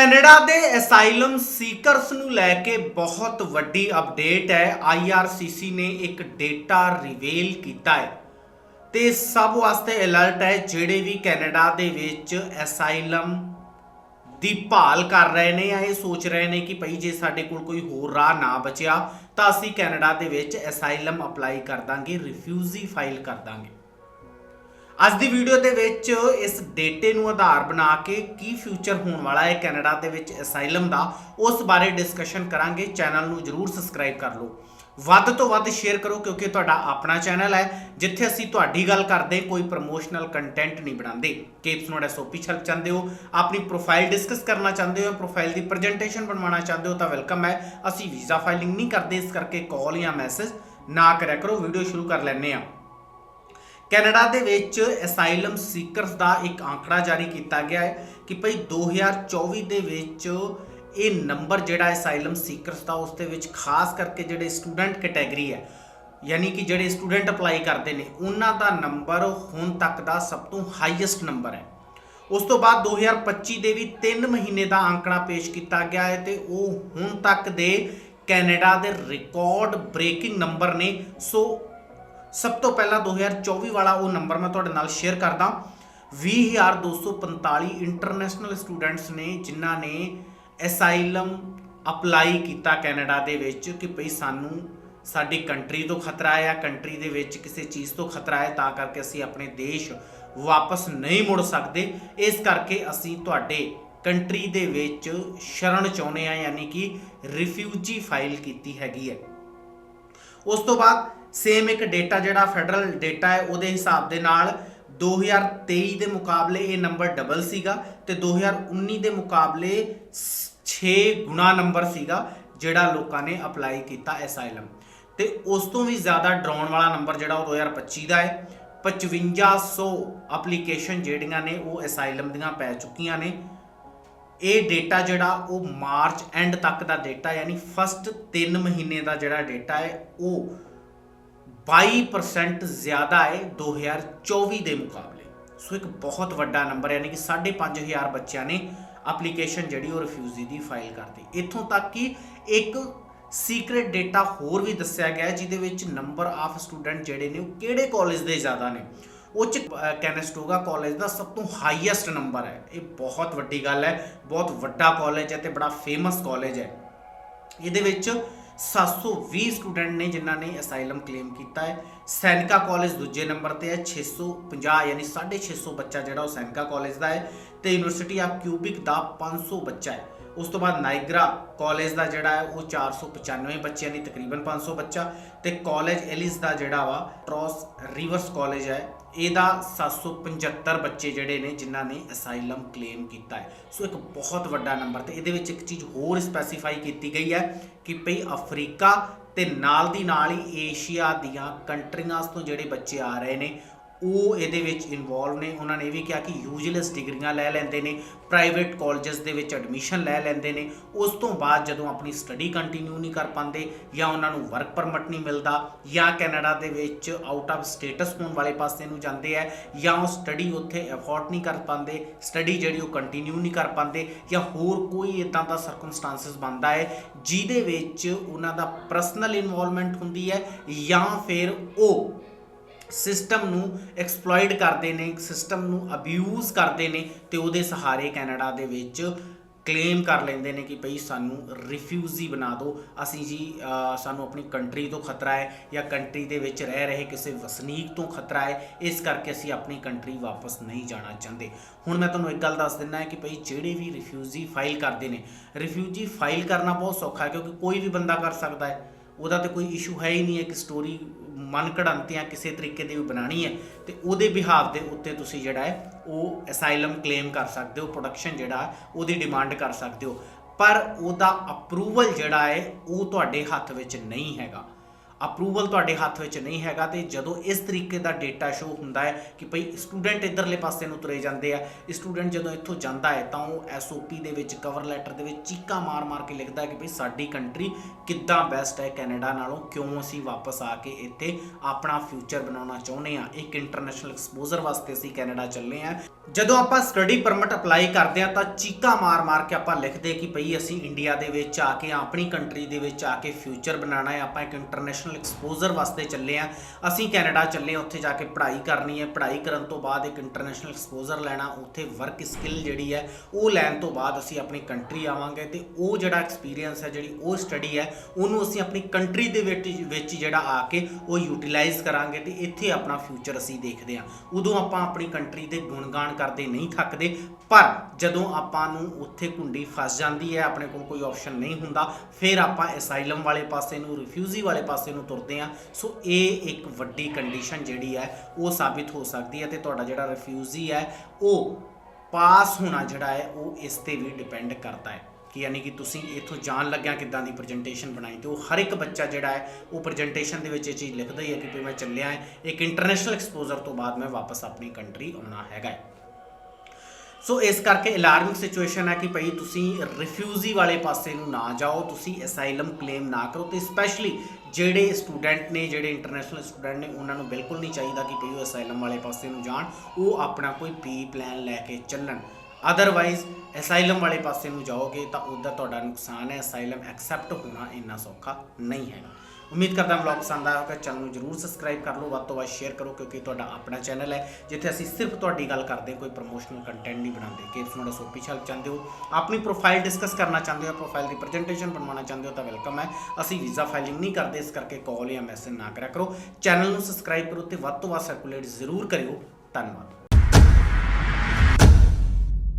Canada ਦੇ ਐਸਾਈਲਮ seekers ਨੂੰ ਲੈ ਕੇ ਬਹੁਤ ਵੱਡੀ ਅਪਡੇਟ ਹੈ। IRCC ਨੇ ਇੱਕ ਡੇਟਾ ਰਿਵੀਲ ਕੀਤਾ ਹੈ ਤੇ ਸਭ ਵਾਸਤੇ ਅਲਰਟ ਹੈ, ਜਿਹੜੇ ਵੀ ਕੈਨੇਡਾ ਦੇ ਵਿੱਚ ਐਸਾਈਲਮ ਦੀ ਭਾਲ ਕਰ ਰਹੇ ਨੇ ਜਾਂ ਇਹ ਸੋਚ ਰਹੇ ਨੇ ਕਿ ਭਈ ਜੇ ਸਾਡੇ ਕੋਲ ਕੋਈ ਹੋਰ ਰਾਹ ਨਾ ਬਚਿਆ ਤਾਂ ਅਸੀਂ ਕੈਨੇਡਾ ਦੇ ਵਿੱਚ ਐਸਾਈਲਮ ਅਪਲਾਈ ਕਰ ਦਾਂਗੇ ਰਿਫਿਊਜੀ ਫਾਈਲ ਕਰ ਦਾਂਗੇ। ਅੱਜ ਦੀ ਵੀਡੀਓ ਦੇ ਵਿੱਚ ਇਸ ਡੇਟੇ ਨੂੰ ਆਧਾਰ ਬਣਾ ਕੇ ਕੀ ਫਿਊਚਰ ਹੋਣ ਵਾਲਾ ਹੈ ਕੈਨੇਡਾ ਦੇ ਵਿੱਚ ਅਸਾਈਲਮ ਦਾ, ਉਸ ਬਾਰੇ ਡਿਸਕਸ਼ਨ ਕਰਾਂਗੇ। ਚੈਨਲ ਨੂੰ ਜਰੂਰ ਸਬਸਕ੍ਰਾਈਬ ਕਰ ਲਓ। ਵੱਧ ਤੋਂ ਵੱਧ ਸ਼ੇਅਰ ਕਰੋ ਕਿਉਂਕਿ ਤੁਹਾਡਾ ਆਪਣਾ ਚੈਨਲ ਹੈ। ਜਿੱਥੇ ਅਸੀਂ ਤੁਹਾਡੀ ਗੱਲ ਕਰਦੇ, ਕੋਈ ਪ੍ਰੋਮੋਸ਼ਨਲ ਕੰਟੈਂਟ ਨਹੀਂ ਬਣਾਉਂਦੇ। ਕੇਪਸ ਨੋਟ ਐਸਓਪੀ ਛਲਕ ਚਾਹੁੰਦੇ ਹੋ, ਆਪਣੀ ਪ੍ਰੋਫਾਈਲ ਡਿਸਕਸ ਕਰਨਾ ਚਾਹੁੰਦੇ ਹੋ ਪ੍ਰੋਫਾਈਲ ਦੀ ਪ੍ਰੈਜੈਂਟੇਸ਼ਨ ਬਣਵਾਉਣਾ ਚਾਹੁੰਦੇ ਹੋ ਤਾਂ ਵੈਲਕਮ ਹੈ। ਅਸੀਂ ਵੀਜ਼ਾ ਫਾਈਲਿੰਗ ਨਹੀਂ ਕਰਦੇ, ਇਸ ਕਰਕੇ ਕਾਲ ਜਾਂ ਮੈਸੇਜ ਨਾ ਕਰਿਆ ਕਰੋ ਵੀਡੀਓ ਸ਼ੁਰੂ ਕਰ ਲੈਂਦੇ ਹਾਂ। ਕੈਨੇਡਾ ਦੇ ਵਿੱਚ ਅਸਾਈਲਮ ਸੀਕਰਸ ਦਾ ਇੱਕ ਆંકੜਾ ਜਾਰੀ ਕੀਤਾ ਗਿਆ ਹੈ ਕਿ ਭਈ 2024 ਦੇ ਵਿੱਚ ਇਹ ਨੰਬਰ ਜਿਹੜਾ ਅਸਾਈਲਮ ਸੀਕਰਸ ਦਾ ਉਸ ਦੇ ਵਿੱਚ ਖਾਸ ਕਰਕੇ ਜਿਹੜੇ ਸਟੂਡੈਂਟ ਕੈਟਾਗਰੀ ਹੈ, ਯਾਨੀ ਕਿ ਜਿਹੜੇ ਸਟੂਡੈਂਟ ਅਪਲਾਈ ਕਰਦੇ ਨੇ, ਉਹਨਾਂ ਦਾ ਨੰਬਰ ਹੁਣ ਤੱਕ ਦਾ ਸਭ ਤੋਂ ਹਾਈਐਸਟ ਨੰਬਰ ਹੈ। ਉਸ ਤੋਂ ਬਾਅਦ 2025 ਦੇ ਵੀ 3 ਮਹੀਨੇ ਦਾ ਅੰਕੜਾ ਪੇਸ਼ ਕੀਤਾ ਗਿਆ ਹੈ ਤੇ ਉਹ ਹੁਣ ਤੱਕ ਦੇ ਕੈਨੇਡਾ ਦੇ ਰਿਕਾਰਡ ਬ੍ਰੇਕਿੰਗ ਨੰਬਰ ਨੇ, ਸੋ ਸਭ ਤੋਂ ਪਹਿਲਾਂ 2024 ਵਾਲਾ ਉਹ ਨੰਬਰ ਮੈਂ ਤੁਹਾਡੇ ਨਾਲ ਸ਼ੇਅਰ ਕਰਦਾ। 20245 ਇੰਟਰਨੈਸ਼ਨਲ ਸਟੂਡੈਂਟਸ ਨੇ, ਜਿਨ੍ਹਾਂ ਨੇ ਐਸਾਈਲਮ ਅਪਲਾਈ ਕੀਤਾ ਕੈਨੇਡਾ ਦੇ ਵਿੱਚ ਕਿ ਭਈ ਸਾਨੂੰ ਸਾਡੀ ਕੰਟਰੀ ਤੋਂ ਖਤਰਾ ਹੈ ਜਾਂ ਕੰਟਰੀ ਦੇ ਵਿੱਚ ਕਿਸੇ ਚੀਜ਼ ਤੋਂ ਖਤਰਾ ਹੈ ਤਾਂ ਕਰਕੇ ਅਸੀਂ ਆਪਣੇ ਦੇਸ਼ ਵਾਪਸ ਨਹੀਂ ਮੁੜ ਸਕਦੇ। ਇਸ ਕਰਕੇ ਅਸੀਂ ਤੁਹਾਡੇ ਕੰਟਰੀ ਦੇ ਵਿੱਚ ਸ਼ਰਨ ਚਾਹੁੰਦੇ ਆ, ਯਾਨੀ ਕਿ ਰਿਫਿਊਜੀ ਫਾਈਲ ਕੀਤੀ ਹੈਗੀ ਹੈ। ਉਸ ਤੋਂ ਬਾਅਦ ਸੇਮ ਇੱਕ ਡੇਟਾ ਜਿਹੜਾ ਫੈਡਰਲ ਡੇਟਾ ਹੈ, ਉਹਦੇ ਹਿਸਾਬ ਦੇ ਨਾਲ 2023 ਦੇ ਮੁਕਾਬਲੇ ਇਹ ਨੰਬਰ ਡਬਲ ਸੀਗਾ ਤੇ 2019 ਦੇ ਮੁਕਾਬਲੇ 6 ਗੁਣਾ ਨੰਬਰ ਸੀਗਾ ਜਿਹੜਾ ਲੋਕਾਂ ਨੇ ਅਪਲਾਈ ਕੀਤਾ ਐਸਾਈਲਮ ਤੇ ਉਸ ਤੋਂ ਵੀ ਜ਼ਿਆਦਾ ਡਰਾਉਣ ਵਾਲਾ ਨੰਬਰ ਜਿਹੜਾ ਉਹ 2025 ਦਾ ਹੈ। 5500 ਐਪਲੀਕੇਸ਼ਨ ਜਿਹੜੀਆਂ ਨੇ ਉਹ ਐਸਾਈਲਮ ਦੀਆਂ ਪੈ ਚੁੱਕੀਆਂ ਨੇ। ਇਹ ਡੇਟਾ ਜਿਹੜਾ ਉਹ ਮਾਰਚ ਐਂਡ ਤੱਕ ਦਾ ਡੇਟਾ ਯਾਨੀ ਫਸਟ 3 ਮਹੀਨੇ ਦਾ ਜਿਹੜਾ ਡੇਟਾ ਹੈ, ਉਹ 22% ਜ਼ਿਆਦਾ ਹੈ 2024 ਦੇ ਮੁਕਾਬਲੇ। ਸੋ ਇੱਕ ਬਹੁਤ ਵੱਡਾ ਨੰਬਰ ਯਾਨੀ ਕਿ 5500 ਬੱਚਿਆਂ ਨੇ ਐਪਲੀਕੇਸ਼ਨ ਜਿਹੜੀ ਉਹ ਰਿਫਿਊਜੀ ਦੀ ਫਾਈਲ ਕਰਤੀ। ਇੱਥੋਂ ਤੱਕ ਕਿ ਇੱਕ ਸੀਕ੍ਰੀਟ ਡੇਟਾ ਹੋਰ ਵੀ ਦੱਸਿਆ ਗਿਆ ਜਿਹਦੇ ਵਿੱਚ ਨੰਬਰ ਆਫ ਸਟੂਡੈਂਟ ਜਿਹੜੇ ਨੇ ਉਹ ਕਿਹੜੇ ਕਾਲਜ ਦੇ ਜ਼ਿਆਦਾ ਨੇ? ਉਹ ਚ ਅਹ, ਕੈਨਸਟੋਗਾ ਕਾਲਜ ਦਾ ਸਭ ਤੋਂ ਹਾਈਐਸਟ ਨੰਬਰ ਹੈ। ਇਹ ਬਹੁਤ ਵੱਡੀ ਗੱਲ ਹੈ ਬਹੁਤ ਵੱਡਾ ਕਾਲਜ ਹੈ ਤੇ ਬੜਾ ਫੇਮਸ ਕਾਲਜ ਹੈ। ਇਹਦੇ ਵਿੱਚ 720 ਸਟੂਡੈਂਟ ਨੇ ਜਿਨ੍ਹਾਂ ਨੇ ਅਸਾਈਲਮ ਕਲੇਮ ਕੀਤਾ ਹੈ। ਸੈਨਿਕਾ ਕਾਲਜ ਦੂਜੇ ਨੰਬਰ ਤੇ ਹੈ। 650 ਯਾਨੀ 650 ਬੱਚਾ ਜਿਹੜਾ ਉਹ ਸੈਨਿਕਾ ਕਾਲਜ ਦਾ ਹੈ ਤੇ ਯੂਨੀਵਰਸਿਟੀ ਆਫ ਕਿਊਬਿਕ ਦਾ 500 ਬੱਚਾ ਹੈ। ਉਸ ਤੋਂ ਬਾਅਦ ਨਾਇਗਰਾ ਕਾਲਜ ਦਾ ਜਿਹੜਾ ਹੈ, ਉਹ 495 ਬੱਚਿਆਂ ਦੀ ਤਕਰੀਬਨ 500 ਬੱਚਾ ਤੇ ਕਾਲਜ ਐਲਿਸ ਦਾ ਜਿਹੜਾ ਵਾ, ਟ੍ਰੋਸ ਰਿਵਰਸ ਕਾਲਜ ਹੈ। ਇਹਦਾ 775 ਬੱਚੇ ਜਿਹੜੇ ਨੇ, ਜਿਨ੍ਹਾਂ ਨੇ ਅਸਾਈਲਮ ਕਲੇਮ ਕੀਤਾ ਹੈ। ਸੋ ਇੱਕ ਬਹੁਤ ਵੱਡਾ ਨੰਬਰ ਤੇ ਇਹਦੇ ਵਿੱਚ ਇੱਕ ਚੀਜ਼ ਹੋਰ ਸਪੈਸੀਫਾਈ ਕੀਤੀ ਗਈ ਹੈ ਕਿ ਭਈ ਅਫਰੀਕਾ ਤੇ ਨਾਲ ਦੀ ਨਾਲ ਹੀ ਏਸ਼ੀਆ ਦੀਆਂ ਕੰਟਰੀਆਂ ਤੋਂ ਜਿਹੜੇ ਬੱਚੇ ਆ ਰਹੇ ਨੇ ਉਹ ਇਹਦੇ ਵਿੱਚ ਇਨਵੋਲਵ ਨੇ। ਉਹਨਾਂ ਨੇ ਇਹ ਵੀ ਕਿਹਾ ਕਿ ਯੂਜਲੈਸ ਡਿਗਰੀਆਂ ਲੈ ਲੈਂਦੇ ਨੇ ਪ੍ਰਾਈਵੇਟ ਕਾਲਜਸ ਦੇ ਵਿੱਚ ਐਡਮਿਸ਼ਨ ਲੈ ਲੈਂਦੇ ਨੇ। ਉਸ ਤੋਂ ਬਾਅਦ ਜਦੋਂ ਆਪਣੀ ਸਟੱਡੀ ਕੰਟੀਨਿਊ ਨਹੀਂ ਕਰ ਪਾਉਂਦੇ ਜਾਂ ਉਹਨਾਂ ਨੂੰ ਵਰਕ ਪਰਮਿਟ ਨਹੀਂ ਮਿਲਦਾ ਜਾਂ ਕੈਨੇਡਾ ਦੇ ਵਿੱਚ ਆਊਟ ਆਫ ਸਟੇਟਸ ਹੋਣ ਵਾਲੇ ਪਾਸੇ ਨੂੰ ਜਾਂਦੇ ਆ ਜਾਂ ਉਹ ਸਟੱਡੀ ਉੱਥੇ ਅਫੋਰਡ ਨਹੀਂ ਕਰ ਪਾਉਂਦੇ ਸਟੱਡੀ ਜਿਹੜੀ ਉਹ ਕੰਟੀਨਿਊ ਨਹੀਂ ਕਰ ਪਾਉਂਦੇ ਜਾਂ ਹੋਰ ਕੋਈ ਇਦਾਂ ਦਾ ਸਰਕਮਸਟੈਂਸਸ ਬਣਦਾ ਹੈ ਜਿਹਦੇ ਵਿੱਚ ਉਹਨਾਂ ਦਾ ਪਰਸਨਲ ਇਨਵੋਲਵਮੈਂਟ ਹੁੰਦੀ ਹੈ ਜਾਂ ਫਿਰ ਉਹ ਸਿਸਟਮ ਨੂੰ ਐਕਸਪਲੋਇਟ ਕਰਦੇ ਨੇ, ਸਿਸਟਮ ਨੂੰ ਅਬਿਊਜ਼ ਕਰਦੇ ਨੇ ਤੇ ਉਹਦੇ ਸਹਾਰੇ ਕੈਨੇਡਾ ਦੇ ਵਿੱਚ ਕਲੇਮ ਕਰ ਲੈਂਦੇ ਨੇ ਕਿ ਭਈ ਸਾਨੂੰ ਰਿਫਿਊਜੀ ਬਣਾ ਦਿਓ। ਅਸੀਂ ਜੀ ਸਾਨੂੰ ਆਪਣੀ ਕੰਟਰੀ ਤੋਂ ਖਤਰਾ ਹੈ ਜਾਂ ਕੰਟਰੀ ਦੇ ਵਿੱਚ ਰਹਿ ਰਹੇ ਕਿਸੇ ਵਸਨੀਕ ਤੋਂ ਖਤਰਾ ਹੈ, ਇਸ ਕਰਕੇ ਅਸੀਂ ਆਪਣੀ ਕੰਟਰੀ ਵਾਪਸ ਨਹੀਂ ਜਾਣਾ ਚਾਹੁੰਦੇ। ਹੁਣ ਮੈਂ ਤੁਹਾਨੂੰ ਇੱਕ ਗੱਲ ਦੱਸ ਦਿੰਦਾ ਹੈ ਕਿ ਭਈ ਜਿਹੜੇ ਵੀ ਰਿਫਿਊਜੀ ਫਾਈਲ ਕਰਦੇ ਨੇ ਰਿਫਿਊਜੀ ਫਾਈਲ ਕਰਨਾ ਬਹੁਤ ਸੌਖਾ ਹੈ ਕਿਉਂਕਿ ਕੋਈ ਵੀ ਬੰਦਾ ਕਰ ਸਕਦਾ ਹੈ। ਉਹਦਾ ਤੇ ਕੋਈ ਇਸ਼ੂ ਹੈ ਹੀ ਨਹੀਂ ਹੈ ਕਿ ਸਟੋਰੀ ਮਨ ਘੜੰਤਿਆਂ ਕਿਸੇ ਤਰੀਕੇ ਦੀ ਵੀ ਬਣਾਣੀ ਹੈ। ਤੇ ਉਹਦੇ ਬਿਹਾਵ ਦੇ ਉੱਤੇ ਤੁਸੀਂ ਜਿਹੜਾ ਹੈ, ਉਹ ਅਸਾਈਲਮ ਕਲੇਮ ਕਰ ਸਕਦੇ ਹੋ ਪ੍ਰੋਡਕਸ਼ਨ ਜਿਹੜਾ, ਉਹਦੀ ਡਿਮਾਂਡ ਕਰ ਸਕਦੇ ਹੋ। ਪਰ ਉਹਦਾ ਅਪਰੂਵਲ ਜਿਹੜਾ ਹੈ, ਉਹ ਤੁਹਾਡੇ ਹੱਥ ਵਿੱਚ ਨਹੀਂ ਹੈਗਾ। ਅਪਰੂਵਲ ਤੁਹਾਡੇ ਹੱਥ ਵਿੱਚ ਨਹੀਂ ਹੈਗਾ ਤੇ ਜਦੋਂ ਇਸ ਤਰੀਕੇ ਦਾ ਡੇਟਾ ਸ਼ੋ ਹੁੰਦਾ ਹੈ ਕਿ ਭਈ ਸਟੂਡੈਂਟ ਇਧਰਲੇ ਪਾਸੇ ਨੂੰ ਤੁਰੇ ਜਾਂਦੇ ਆ ਸਟੂਡੈਂਟ ਜਦੋਂ ਇੱਥੋਂ ਜਾਂਦਾ ਹੈ ਤਾਂ ਉਹ ਐਸਓਪੀ ਦੇ ਵਿੱਚ ਕਵਰ ਲੈਟਰ ਦੇ ਵਿੱਚ ਚੀਕਾਂ ਮਾਰ-ਮਾਰ ਕੇ ਲਿਖਦਾ ਹੈ ਕਿ ਭਈ ਸਾਡੀ ਕੰਟਰੀ ਕਿੱਦਾਂ ਬੈਸਟ ਹੈ ਕੈਨੇਡਾ ਨਾਲੋਂ, ਕਿਉਂ ਅਸੀਂ ਵਾਪਸ ਆ ਕੇ ਇੱਥੇ ਆਪਣਾ ਫਿਊਚਰ ਬਣਾਉਣਾ ਚਾਹੁੰਦੇ ਆ ਇੱਕ ਇੰਟਰਨੈਸ਼ਨਲ ਐਕਸਪੋਜ਼ਰ ਵਾਸਤੇ ਅਸੀਂ ਕੈਨੇਡਾ ਚੱਲੇ ਆ ਜਦੋਂ ਆਪਾਂ ਸਟੱਡੀ ਪਰਮਿਟ ਅਪਲਾਈ ਕਰਦੇ ਆ ਤਾਂ ਚੀਕਾਂ ਮਾਰ-ਮਾਰ ਕੇ ਆਪਾਂ ਲਿਖਦੇ ਕਿ ਭਈ ਅਸੀਂ ਇੰਡੀਆ ਦੇ ਵਿੱਚ ਆ ਕੇ, ਆਪਣੀ ਕੰਟਰੀ ਦੇ ਵਿੱਚ ਆ ਕੇ ਫਿਊਚਰ ਬਣਾਉਣਾ ਹੈ, ਆਪਾਂ ਇੱਕ ਇੰਟਰਨੈਸ਼ਨਲ ਐਕਸਪੋਜ਼ਰ ਵਾਸਤੇ ਚੱਲੇ ਆ। ਅਸੀਂ ਕੈਨੇਡਾ ਚੱਲੇ ਆ, ਉੱਥੇ ਜਾ ਕੇ ਪੜ੍ਹਾਈ ਕਰਨੀ ਹੈ। ਪੜ੍ਹਾਈ ਕਰਨ ਤੋਂ ਬਾਅਦ ਇੱਕ ਇੰਟਰਨੈਸ਼ਨਲ ਐਕਸਪੋਜ਼ਰ ਲੈਣਾ, ਉੱਥੇ ਵਰਕ ਸਕਿੱਲ ਜਿਹੜੀ ਹੈ, ਉਹ ਲੈਣ ਤੋਂ ਬਾਅਦ ਅਸੀਂ ਆਪਣੀ ਕੰਟਰੀ ਆਵਾਂਗੇ ਤੇ ਉਹ ਜਿਹੜਾ ਐਕਸਪੀਰੀਅੰਸ ਹੈ, ਜਿਹੜੀ ਉਹ ਸਟੱਡੀ ਹੈ, ਉਹਨੂੰ ਅਸੀਂ ਆਪਣੀ ਕੰਟਰੀ ਦੇ ਵਿੱਚ ਵਿੱਚ ਜਿਹੜਾ ਆ ਕੇ ਉਹ ਯੂਟਿਲਾਈਜ਼ ਕਰਾਂਗੇ ਤੇ ਇੱਥੇ ਆਪਣਾ ਫਿਊਚਰ ਅਸੀਂ ਦੇਖਦੇ ਹਾਂ ਉਦੋਂ ਆਪਾਂ ਆਪਣੀ ਕੰਟਰੀ ਦੇ ਗੁਣਗਾਨ ਕਰਦੇ ਨਹੀਂ ਥੱਕਦੇ, ਪਰ ਜਦੋਂ ਆਪਾਂ ਨੂੰ ਉੱਥੇ ਘੁੰਡੀ ਫਸ ਜਾਂਦੀ ਹੈ, ਆਪਣੇ ਕੋਲ ਕੋਈ ਆਪਸ਼ਨ ਨਹੀਂ ਹੁੰਦਾ, ਫਿਰ ਆਪਾਂ ਅਸਾਈਲਮ ਵਾਲੇ ਪਾਸੇ ਨੂੰ ਰਿਫਿਊਜੀ ਵਾਲੇ ਪਾਸੇ ਨੂੰ ਤੁਰਦੇ ਹਾਂ। ਸੋ ਇਹ ਇੱਕ ਵੱਡੀ ਕੰਡੀਸ਼ਨ ਜਿਹੜੀ ਹੈ, ਉਹ ਸਾਬਿਤ ਹੋ ਸਕਦੀ ਹੈ ਤੇ ਤੁਹਾਡਾ ਜਿਹੜਾ ਰਿਫਿਊਜੀ ਹੈ, ਉਹ ਪਾਸ ਹੋਣਾ ਜਿਹੜਾ ਹੈ, ਉਹ ਇਸ ਤੇ ਵੀ ਡਿਪੈਂਡ ਕਰਦਾ ਹੈ। ਕਿ ਯਾਨੀ ਕਿ ਤੁਸੀਂ ਇੱਥੋਂ ਜਾਣ ਲੱਗਿਆ ਕਿੱਦਾਂ ਦੀ ਪ੍ਰੈਜੈਂਟੇਸ਼ਨ ਬਣਾਈ ਤੇ ਉਹ ਹਰ ਇੱਕ ਬੱਚਾ ਜਿਹੜਾ ਹੈ, ਉਹ ਪ੍ਰੈਜੈਂਟੇਸ਼ਨ ਦੇ ਵਿੱਚ ਇਹ ਚੀਜ਼ ਲਿਖਦਾ ਹੀ ਹੈ ਕਿ ਵੀ ਮੈਂ ਚੱਲਿਆ ਹੈ, ਇੱਕ ਇੰਟਰਨੈਸ਼ਨਲ ਐਕਸਪੋਜ਼ਰ ਤੋਂ ਬਾਅਦ ਮੈਂ ਵਾਪਸ ਆਪਣੀ ਕੰਟਰੀ ਆਉਣਾ ਹੈਗਾ ਸੋ ਇਸ ਕਰਕੇ ਅਲਾਰਮਿੰਗ ਸਿਚੁਏਸ਼ਨ ਹੈ ਕਿ ਭਈ ਤੁਸੀਂ ਰਿਫਿਊਜੀ ਵਾਲੇ ਪਾਸੇ ਨੂੰ ਨਾ ਜਾਓ, ਤੁਸੀਂ ਅਸਾਈਲਮ ਕਲੇਮ ਨਾ ਕਰੋ ਤੇ ਸਪੈਸ਼ਲੀ ਜਿਹੜੇ ਸਟੂਡੈਂਟ ਨੇ, ਜਿਹੜੇ ਇੰਟਰਨੈਸ਼ਨਲ ਸਟੂਡੈਂਟ ਨੇ, ਉਹਨਾਂ ਨੂੰ ਬਿਲਕੁਲ ਨਹੀਂ ਚਾਹੀਦਾ ਕਿ ਭਈ ਉਹ ਅਸਾਈਲਮ ਵਾਲੇ ਪਾਸੇ ਨੂੰ ਜਾਣ, ਉਹ ਆਪਣਾ ਕੋਈ ਪੀ ਪਲਾਨ ਲੈ ਕੇ ਚੱਲਣ। ਅਦਰਵਾਈਜ਼ ਅਸਾਈਲਮ ਵਾਲੇ ਪਾਸੇ ਨੂੰ ਜਾਓਗੇ ਤਾਂ ਉਹਦਾ ਤੁਹਾਡਾ ਨੁਕਸਾਨ ਹੈ ਅਸਾਈਲਮ ਐਕਸੈਪਟ ਹੋਣਾ ਇੰਨਾ ਸੌਖਾ ਨਹੀਂ ਹੈਗਾ ਉਮੀਦ ਕਰਦਾ ਹਾਂ ਵਲੌਗ ਪਸੰਦ ਆਇਆ ਹੋਵੇਗਾ ਚੈਨਲ ਨੂੰ ਜਰੂਰ ਸਬਸਕ੍ਰਾਈਬ ਕਰ ਲਓ, ਵੱਧ ਤੋਂ ਵੱਧ ਸ਼ੇਅਰ ਕਰੋ ਕਿਉਂਕਿ ਤੁਹਾਡਾ ਆਪਣਾ ਚੈਨਲ ਹੈ, ਜਿੱਥੇ ਅਸੀਂ ਸਿਰਫ ਤੁਹਾਡੀ ਗੱਲ ਕਰਦੇ ਕੋਈ ਪ੍ਰੋਮੋਸ਼ਨਲ ਕੰਟੈਂਟ ਨਹੀਂ ਬਣਾਉਂਦੇ। ਕਿ ਤੁਸੀਂ ਤੁਹਾਡਾ ਸੋਪੀ ਹੈਲਪ ਚਾਹੁੰਦੇ ਹੋ, ਆਪਣੀ ਪ੍ਰੋਫਾਈਲ ਡਿਸਕਸ ਕਰਨਾ ਚਾਹੁੰਦੇ ਹੋ ਪ੍ਰੋਫਾਈਲ ਦੀ ਪ੍ਰੈਜੈਂਟੇਸ਼ਨ ਬਣਵਾਉਣਾ ਚਾਹੁੰਦੇ ਹੋ ਤਾਂ ਵੈਲਕਮ ਹੈ। ਅਸੀਂ ਵੀਜ਼ਾ ਫਾਈਲਿੰਗ ਨਹੀਂ ਕਰਦੇ, ਇਸ ਕਰਕੇ ਕਾਲ ਜਾਂ ਮੈਸੇਜ ਨਾ ਕਰਿਆ ਕਰੋ। ਚੈਨਲ ਨੂੰ ਸਬਸਕ੍ਰਾਈਬ ਕਰੋ ਤੇ ਵੱਧ ਤੋਂ ਵੱਧ ਸਰਕੂਲੇਟ ਜ਼ਰੂਰ ਕਰਿਓ। ਧੰਨਵਾਦ।